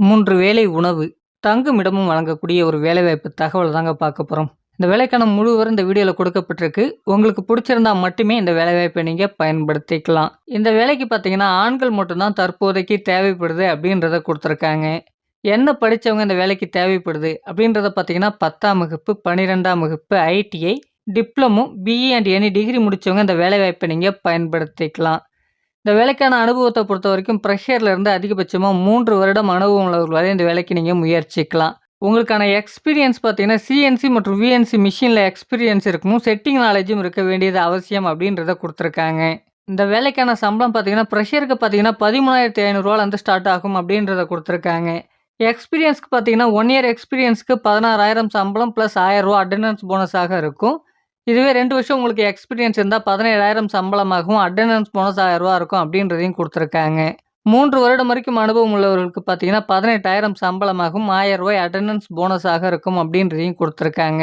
மூன்று வேலை உணவு, தங்குமிடமும் வழங்கக்கூடிய ஒரு வேலைவாய்ப்பு தகவல் தாங்க பார்க்க போகிறோம் இந்த வேலைக்கான முழுவரும் இந்த வீடியோவில் கொடுக்கப்பட்டிருக்கு. உங்களுக்கு பிடிச்சிருந்தா மட்டுமே இந்த வேலைவாய்ப்பை நீங்கள் பயன்படுத்திக்கலாம். இந்த வேலைக்கு பார்த்தீங்கன்னா, ஆண்கள் மட்டும்தான் தற்போதைக்கு தேவைப்படுது அப்படின்றத கொடுத்துருக்காங்க என்ன படித்தவங்க இந்த வேலைக்கு தேவைப்படுது அப்படின்றத பார்த்தீங்கன்னா, 10ஆம் வகுப்பு, 12ஆம் வகுப்பு, ITI, diploma, BE and any degree முடித்தவங்க இந்த வேலைவாய்ப்பை நீங்கள் பயன்படுத்திக்கலாம். இந்த வேலைக்கான அனுபவத்தை பொறுத்த வரைக்கும் இருந்து அதிகபட்சமாக மூன்று வருடம் அனுபவம் உள்ளவர்கள் வரை இந்த வேலைக்கு நீங்கள் முயற்சிக்கலாம். உங்களுக்கான எக்ஸ்பீரியன்ஸ் பார்த்தீங்கன்னா, சிஎன்சி மற்றும் விஎன்சி மிஷினில் எக்ஸ்பீரியன்ஸ் இருக்கணும். செட்டிங் நாலேஜும் இருக்க வேண்டியது அவசியம் அப்படின்றத கொடுத்துருக்காங்க இந்த வேலைக்கான சம்பளம் பார்த்தீங்கன்னா, ப்ரெஷருக்கு பார்த்தீங்கன்னா, பதிமூணாயிரத்தி ஐநூறுரூவாலேருந்து ஸ்டார்ட் ஆகும் அப்படின்றத கொடுத்துருக்காங்க எக்ஸ்பீரியன்ஸ்க்கு பார்த்தீங்கன்னா, ஒன் இயர் எக்ஸ்பீரியன்ஸ்க்கு 16,000 சம்பளம் பிளஸ் ரூ. 1000 அட்டெண்டன்ஸ் போனஸாக இருக்கும். இதுவே ரெண்டு வருஷம் உங்களுக்கு எக்ஸ்பீரியன்ஸ் இருந்தால் பதினேழாயிரம் சம்பளமாகவும், அட்டெண்டன்ஸ் போனஸ் ரூ. 1000 இருக்கும் அப்படின்றதையும் கொடுத்துருக்காங்க. மூன்று வருடம் வரைக்கும் அனுபவம் உள்ளவர்களுக்கு பார்த்தீங்கன்னா, 18,000 சம்பளமாகவும், ஆயிரம் ரூபாய் அட்டெண்டன்ஸ் போனஸாக இருக்கும் அப்படின்றதையும் கொடுத்துருக்காங்க.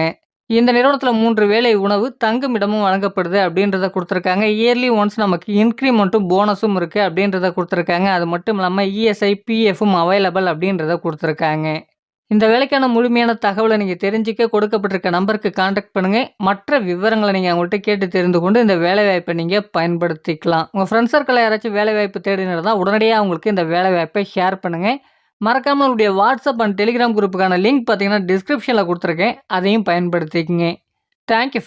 இந்த நிறுவனத்தில் மூன்று வேலை உணவு, தங்குமிடமும் வழங்கப்படுது அப்படின்றத கொடுத்துருக்காங்க. இயர்லி ஒன்ஸ் நமக்கு இன்க்ரிமெண்ட்டும் போனஸும் இருக்குது அப்படின்றத கொடுத்துருக்காங்க. அது மட்டும் இல்லாமல் இஎஸ்ஐ, பிஎஃப்பும் அவைலபிள் அப்படின்றத கொடுத்துருக்காங்க. இந்த வேலைக்கான முழுமையான தகவலை நீங்கள் தெரிஞ்சுக்க கொடுக்கப்பட்டிருக்க நம்பருக்கு காண்டாக்ட் பண்ணுங்கள் மற்ற விவரங்களை நீங்கள் அவங்கள்ட்ட கேட்டு தெரிந்து கொண்டு இந்த வேலைவாய்ப்பை நீங்கள் பயன்படுத்திக்கலாம். உங்கள் ஃப்ரெண்ட்ஸ் சர்க்கிளில் யாராச்சும் வேலைவாய்ப்பு தேடினா உடனடியாக அவங்களுக்கு இந்த வேலைவாய்ப்பை ஷேர் பண்ணுங்கள் மறக்காமல் உங்களுடைய வாட்ஸ்அப் அண்ட் டெலிகிராம் குரூப்புக்கான லிங்க் பார்த்தீங்கன்னா, டிஸ்கிரிப்ஷனில் கொடுத்துருக்கேன் அதையும் பயன்படுத்திக்கங்க. Thank you